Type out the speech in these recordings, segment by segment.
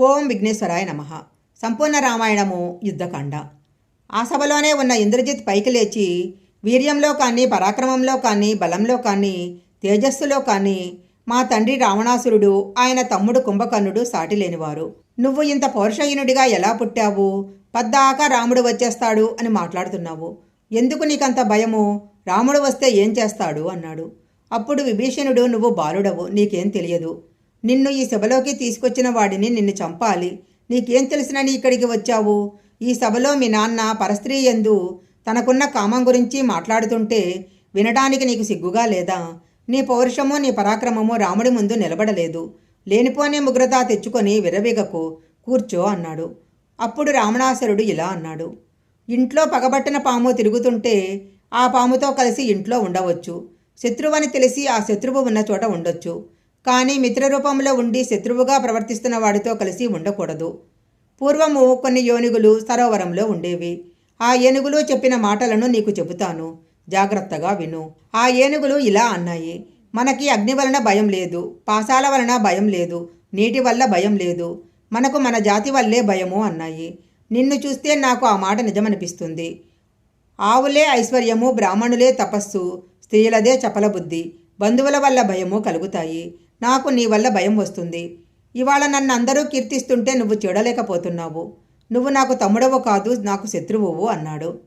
ఓం విఘ్నేశ్వరాయ నమ. సంపూర్ణ రామాయణము యుద్ధకాండ. ఆ సభలోనే ఉన్న ఇంద్రజిత్ పైకి లేచి వీర్యంలో కానీ పరాక్రమంలో కానీ బలంలో కానీ తేజస్సులో కానీ మా తండ్రి రావణాసురుడు ఆయన తమ్ముడు కుంభకర్ణుడు సాటి లేనివారు. నువ్వు ఇంత పౌరుషహీనుడిగా ఎలా పుట్టావు? పద్దాకా రాముడు వచ్చేస్తాడు అని మాట్లాడుతున్నావు. ఎందుకు నీకంత భయము? రాముడు వస్తే ఏం చేస్తాడు? అన్నాడు. అప్పుడు విభీషణుడు నువ్వు బాలుడవు నీకేం తెలియదు. నిన్ను ఈ సభలోకి తీసుకొచ్చిన వాడిని నిన్ను చంపాలి. నీకేం తెలిసినని ఇక్కడికి వచ్చావు? ఈ సభలో మీ నాన్న పరస్త్రీ ఎందు తనకున్న కామం గురించి మాట్లాడుతుంటే వినడానికి నీకు సిగ్గుగా లేదా? నీ పౌరుషము నీ పరాక్రమము రాముడి ముందు నిలబడలేదు. లేనిపోనే ముగ్రత తెచ్చుకొని విరవిగకు కూర్చో అన్నాడు. అప్పుడు రావణాసురుడు ఇలా అన్నాడు. ఇంట్లో పగబట్టిన పాము తిరుగుతుంటే ఆ పాముతో కలిసి ఇంట్లో ఉండవచ్చు. శత్రువని తెలిసి ఆ శత్రువు ఉన్న చోట ఉండొచ్చు. కానీ మిత్ర రూపంలో ఉండి శత్రువుగా ప్రవర్తిస్తున్న వాడితో కలిసి ఉండకూడదు. పూర్వము కొన్ని ఏనుగులు సరోవరంలో ఉండేవి. ఆ ఏనుగులు చెప్పిన మాటలను నీకు చెబుతాను. జాగ్రత్తగా విను. ఆ ఏనుగులు ఇలా అన్నాయి. మనకి అగ్ని వలన భయం లేదు. పాశాల వలన భయం లేదు. నీటి వల్ల భయం లేదు. మనకు మన జాతి వల్లే భయము అన్నాయి. నిన్ను చూస్తే నాకు ఆ మాట నిజమనిపిస్తుంది. ఆవులే ఐశ్వర్యము బ్రాహ్మణులే తపస్సు స్త్రీలదే చపల బుద్ధి బంధువుల వల్ల భయము కలుగుతాయి. నాకు నీ వల్ల భయం వస్తుంది. ఇవాళ నన్ను అందరూ కీర్తిస్తుంటే నువ్వు చూడలేకపోతున్నావు. నువ్వు నాకు తమ్ముడవు కాదు నాకు శత్రువువు అన్నాడు.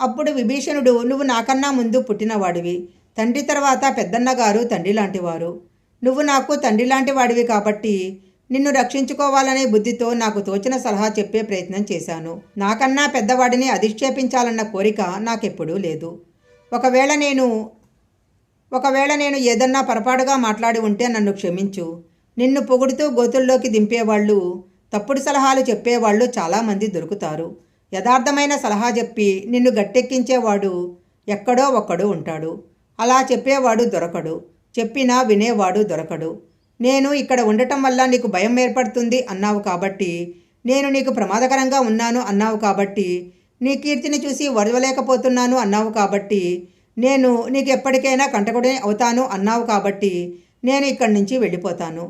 అప్పుడు విభీషణుడు నువ్వు నాకన్నా ముందు పుట్టినవాడివి. తండ్రి తర్వాత పెద్దన్నగారు తండ్రి లాంటివారు నువ్వు నాకు తండ్రి లాంటి వాడివి కాబట్టి నిన్ను రక్షించుకోవాలనే బుద్ధితో నాకు తోచిన సలహా చెప్పే ప్రయత్నం చేశాను. నాకన్నా పెద్దవాడిని అధిక్షేపించాలన్న కోరిక నాకెప్పుడూ లేదు. ఒకవేళ నేను ఒకవేళ నేను ఏదన్నా పొరపాటుగా మాట్లాడి ఉంటే నన్ను క్షమించు. నిన్ను పొగుడుతూ గోతుల్లోకి దింపేవాళ్ళు తప్పుడు సలహాలు చెప్పేవాళ్ళు చాలామంది దొరుకుతారు. యథార్థమైన సలహా చెప్పి నిన్ను గట్టెక్కించేవాడు ఎక్కడో ఒక్కడు ఉంటాడు. అలా చెప్పేవాడు దొరకడు. చెప్పినా వినేవాడు దొరకడు. నేను ఇక్కడ ఉండటం వల్ల నీకు భయం ఏర్పడుతుంది అన్నావు కాబట్టి నేను నీకు ప్రమాదకరంగా ఉన్నాను అన్నావు కాబట్టి నీ కీర్తిని చూసి వరవలేకపోతున్నాను అన్నావు కాబట్టి నేను నీకు ఎప్పటికైనా కంటకుడే అవుతాను అన్నావు కాబట్టి నేను ఇక్కడి నుంచి వెళ్ళిపోతాను.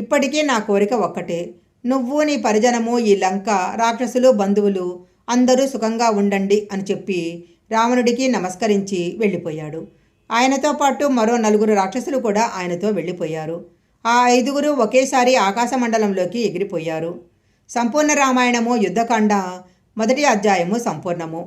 ఇప్పటికీ నా కోరిక ఒక్కటే. నువ్వు నీ పరిజనము ఈ లంక రాక్షసులు బంధువులు అందరూ సుఖంగా ఉండండి అని చెప్పి రావణుడికి నమస్కరించి వెళ్ళిపోయాడు. ఆయనతో పాటు మరో నలుగురు రాక్షసులు కూడా ఆయనతో వెళ్ళిపోయారు. ఆ ఐదుగురు ఒకేసారి ఆకాశమండలంలోకి ఎగిరిపోయారు. సంపూర్ణ రామాయణము యుద్ధకాండ మొదటి అధ్యాయము సంపూర్ణము.